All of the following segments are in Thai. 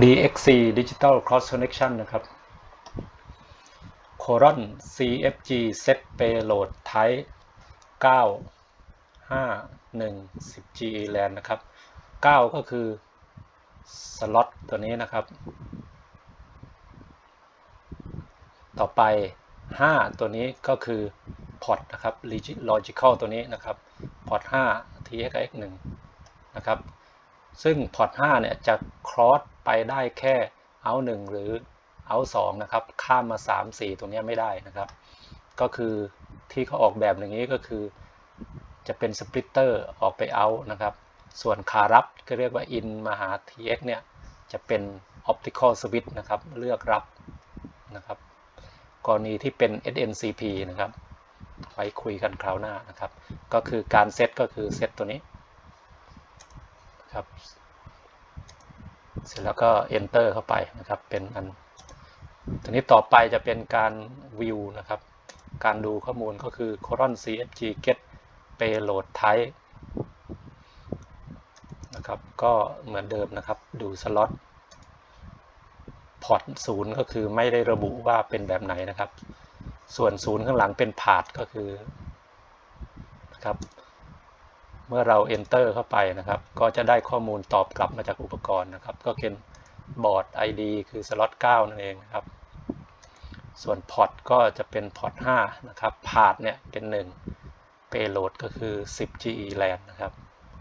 DXC Digital Cross Connection นะครับ Coron CFG Set Payload Type 9 5 1 10 GE LAN นะครับ 9 ก็คือสล็อตตัวนี้นะครับ ต่อไป 5 ตัวนี้ก็คือพอร์ตนะครับ logical ตัวนี้นะครับ พอร์ต 5 TXX 1 นะครับ ซึ่งพอร์ต 5 เนี่ยจะ cross ไปได้แค่ out 1หรือ out 2นะครับ ข้ามมา 3 4ตัวนี้ไม่ได้นะครับ ก็คือที่เขาออกแบบอย่างนี้ก็คือ จะเป็นสปลิตเตอร์ออกไป out นะครับ ส่วนขารับก็เรียกว่า in มาหา TX เนี่ย จะเป็น optical switch นะครับ เลือกรับนะครับ กรณีที่เป็น SNCP นะครับ ไว้คุยกันคราวหน้านะครับ ก็คือการเซตก็คือเซตตัวนี้ครับ เสร็จแล้วก็ enter เข้าไปนะครับ เป็นอันทีนี้ต่อไปจะเป็นการ view นะครับ การดูข้อมูลก็คือ coron cfg get payload type นะครับ ก็เหมือนเดิมนะครับ ดูสล็อตพอร์ตศูนย์ก็คือไม่ได้ระบุว่าเป็นแบบไหนนะครับ ส่วนศูนย์ข้างหลังเป็นพาดก็คือนะครับ มื่อเรา enter เข้าไปนะครับ ก็จะได้ข้อมูลตอบกลับมาจากอุปกรณ์นะครับ ก็เป็นบอร์ด ID คือสล็อต9นั่นเองนะครับ ส่วนพอร์ตก็จะเป็นพอร์ต5นะครับพาดเนี่ยเป็น 1 payload ก็คือ 10 GE LAN นะครับ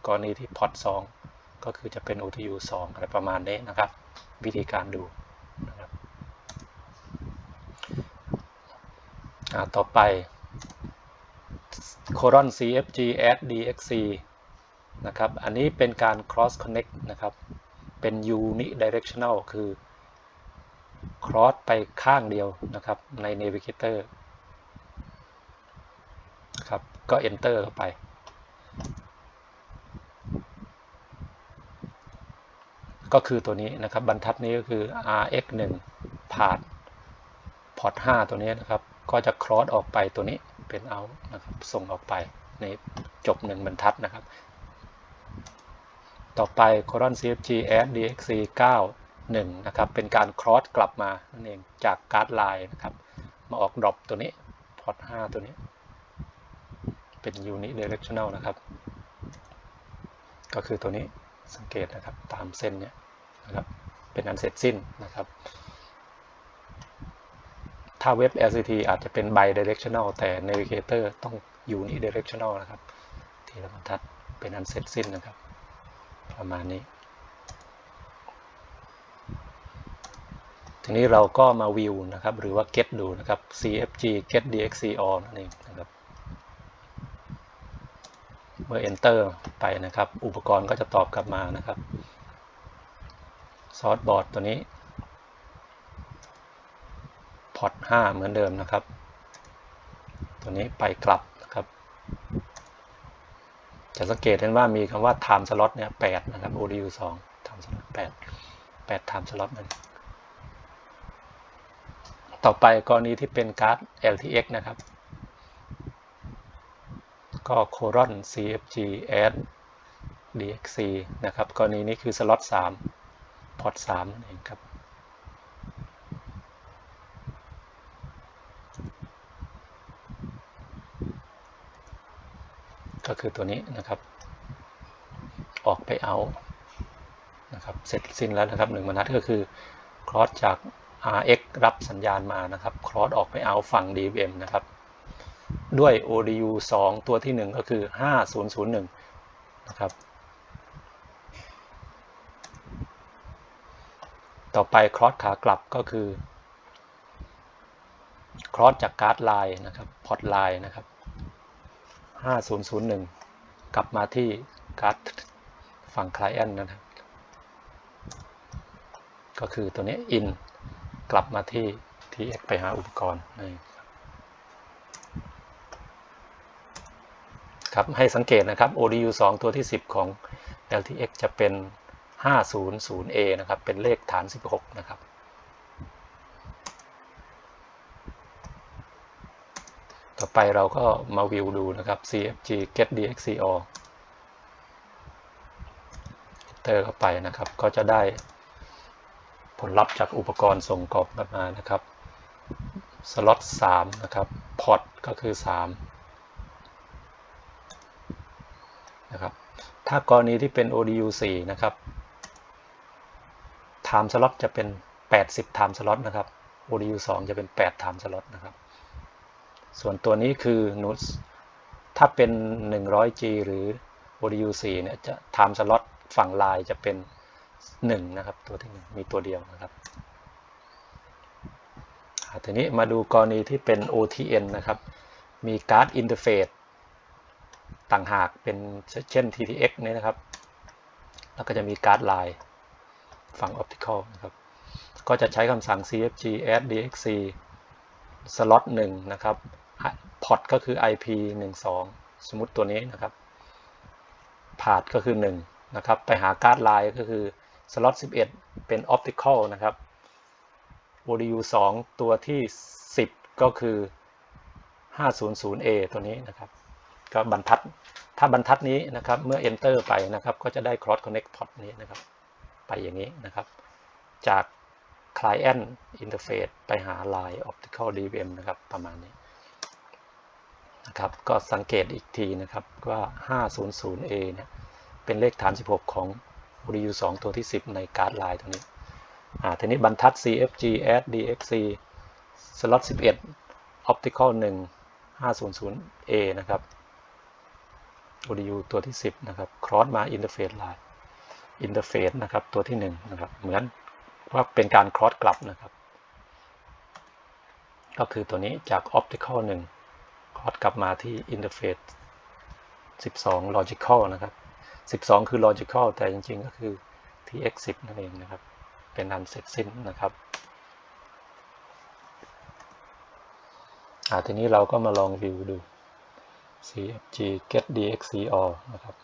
กรณีที่พอร์ต2ก็คือจะเป็น OTU 2อะไรประมาณนี้นะครับ วิธีการดูนะครับต่อไป coron cfg add dxc นะครับ อันนี้เป็นการ cross connect นะครับ เป็น unidirectional คือ cross ไปข้างเดียวนะครับ ใน navigator ครับ ก็ enter เข้าไป ก็คือตัวนี้นะครับ บรรทัดนี้ก็คือ rx1 ผ่านพอร์ต5ตัวนี้นะครับ ก็จะ cross ออกไปตัวนี้ เป็น out นะครับ ส่งออกไปในจบ1บรรทัดนะครับ ต่อไป coron cfg add dxc 9 1นะครับ เป็นการ cross กลับมานั่นเองจากการ์ดไลน์นะครับ มาออก drop ตัวนี้พอร์ต5ตัวนี้ เป็น unidirectional นะครับ ก็คือตัวนี้สังเกตนะครับ ตามเส้นเนี่ยนะครับ เป็นอันเสร็จสิ้นนะครับ ถ้าเว็บ LCT อาจจะเป็น bidirectional แต่ navigator ต้อง unidirectional นะครับ ทีละบรรทัดเป็นอันเสร็จสิ้นนะครับ ประมาณนี้ ทีนี้เราก็มา view นะครับ หรือว่า get ดูนะครับ cfg get dxc all นั่นเองนะครับ เมื่อ enter ไปนะครับ อุปกรณ์ก็จะตอบกลับมานะครับ source board ตัวนี้ พอร์ต5เหมือนเดิมนะครับ ตัวนี้ไปกลับนะครับ จะสังเกตเห็นว่ามีคำว่า time slot เนี่ย8นะครับ ODU 2 time slot 8 8 time slot นั่นต่อไปกรณีที่เป็นการ์ด LTX นะครับ ก็ coron cfg add dxc นะครับ กรณีนี้คือสล็อต3พอร์ต3นั่นเองครับ ก็คือตัวนี้นะครับ ออกไปเอานะครับเสร็จสิ้นแล้วนะครับหนึ่งบรรทัดก็คือครอสจาก RX รับสัญญาณมานะครับครอสออกไปเอาฝั่ง DVM นะครับด้วย ODU 2 ตัวที่ 1 ก็คือ 5001 นะครับ ต่อไปครอสขากลับก็คือครอสจากการ์ดไลน์นะครับพอร์ตไลน์นะครับ 5001 กลับมาที่การ์ดฝั่ง Client นะครับ ก็คือตัวนี้ in กลับมาที่ TX ไปหาอุปกรณ์ครับให้สังเกตนะครับ ODU 2 ตัวที่ 10 ของ LTX จะเป็น 500A นะครับ เป็นเลขฐาน 16 นะครับ ต่อไปเราก็มาวิวดูนะครับ CFG get dxc all enter เข้าไปนะครับ ก็จะได้ผลลัพธ์จากอุปกรณ์ส่งกรอบกลับมานะครับสล็อต3นะครับพอร์ตก็คือ3นะครับถ้ากรณีที่เป็น ODU 4นะครับ time slot จะเป็น 80 time slot นะครับ ODU 2จะเป็น 8 time slot นะครับ ส่วนตัวนี้คือ NUS ถ้าเป็น 100G หรือ ODU 4 เนี่ยจะ time slot ฝั่งลายจะเป็น 1 นะครับ ตัวที่ 1 มีตัวเดียวนะครับทีนี้มาดูกรณีที่เป็น OTN นะครับ มีการ์ดอินเทอร์เฟซต่างหากเป็นเช่น TTX นี่นะครับ แล้วก็จะมีการ์ดลายฝั่ง Optical นะครับ ก็จะใช้คำสั่ง CFG add DXC slot 1นะครับ พอตก็คือ IP 1 2 สมมติตัวนี้นะครับพาดก็คือ 1 นะครับ ไปหาการ์ดลายก็คือ slot 11 เป็น Optical นะครับ ODU 2 ตัวที่ 10 ก็คือ 500A ตัวนี้นะครับ ก็บรรทัด ถ้าบรรทัดนี้นะครับ เมื่อ enter ไปนะครับ ก็จะได้ cross connect port นี้นะครับ ไปอย่างนี้นะครับ จาก client interface ไปหา line optical DVM นะครับ ประมาณนี้ นะครับก็สังเกตอีกทีนะครับว่า 500A เนี่ยเป็นเลขฐาน 16 ของ ODU 2 ตัวที่ 10 ในการ์ดไลน์ตรงนี้อ่าทีนี้บรรทัด CFG add DXC slot 11 optical 1 500A นะครับ ODU ตัวที่ 10 นะครับ cross มา interface line interface นะครับตัวที่ 1 นะครับ เหมือนว่าเป็นการ cross กลับนะครับ ก็คือตัวนี้จาก optical 1 cross กลับมาที่ interface 12 logical นะครับ 12 คือ logical แต่จริงๆ ก็คือ TX10 นั่นเองนะครับ เป็นอันเสร็จสิ้นนะครับทีนี้เราก็มาลองวิวดู CFG get DXC all นะครับ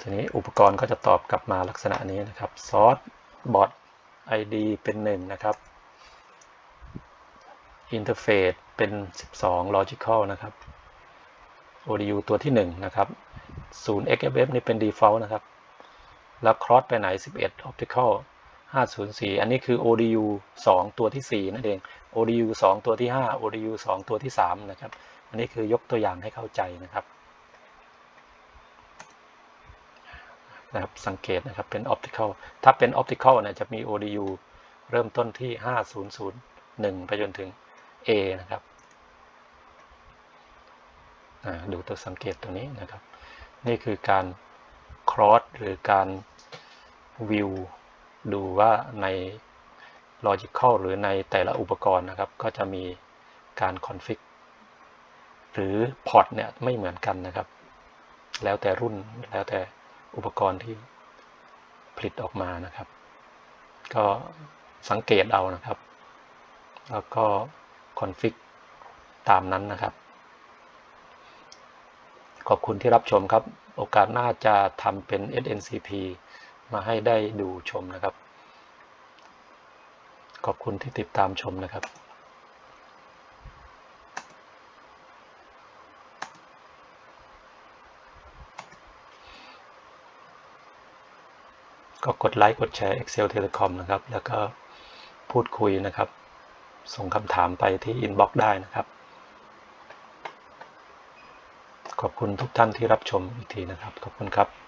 ทีนี้อุปกรณ์ก็จะตอบกลับมาลักษณะนี้นะครับ source bot ID เป็น 1 นะครับ interface เป็น 12 logical นะครับ ODU ตัวที่ 1 นะครับ 0 XFF นี่เป็น default นะครับ แล้ว cross ไปไหน 11 optical 504 อันนี้คือ ODU 2 ตัวที่ 4 นั่นเอง ODU 2 ตัวที่ 5 ODU 2 ตัวที่ 3 นะครับ อันนี้คือยกตัวอย่างให้เข้าใจนะครับนะครับ สังเกตนะครับ เป็น optical ถ้าเป็น optical เนี่ยจะมี ODU เริ่มต้นที่ 5001 ไปจนถึง A นะครับดูตัวสังเกตตัวนี้นะครับ นี่คือการ cross หรือการ view ดูว่าใน logical หรือในแต่ละอุปกรณ์นะครับ ก็จะมีการ config หรือ port เนี่ยไม่เหมือนกันนะครับ แล้วแต่รุ่นแล้วแต่อุปกรณ์ที่ผลิตออกมานะครับ ก็สังเกตเอานะครับ แล้วก็ config ตามนั้นนะครับ ขอบคุณที่รับชมครับ โอกาสหน้าจะทำเป็น SNCP มาให้ได้ดูชมนะครับ ขอบคุณที่ติดตามชมนะครับก็กดไลค์ กดแชร์ Excel Telecom นะครับ แล้วก็พูดคุยนะครับ ส่งคำถามไปที่อินบ็อกซ์ได้นะครับ ขอบคุณทุกท่านที่รับชมอีกทีนะครับ ขอบคุณครับ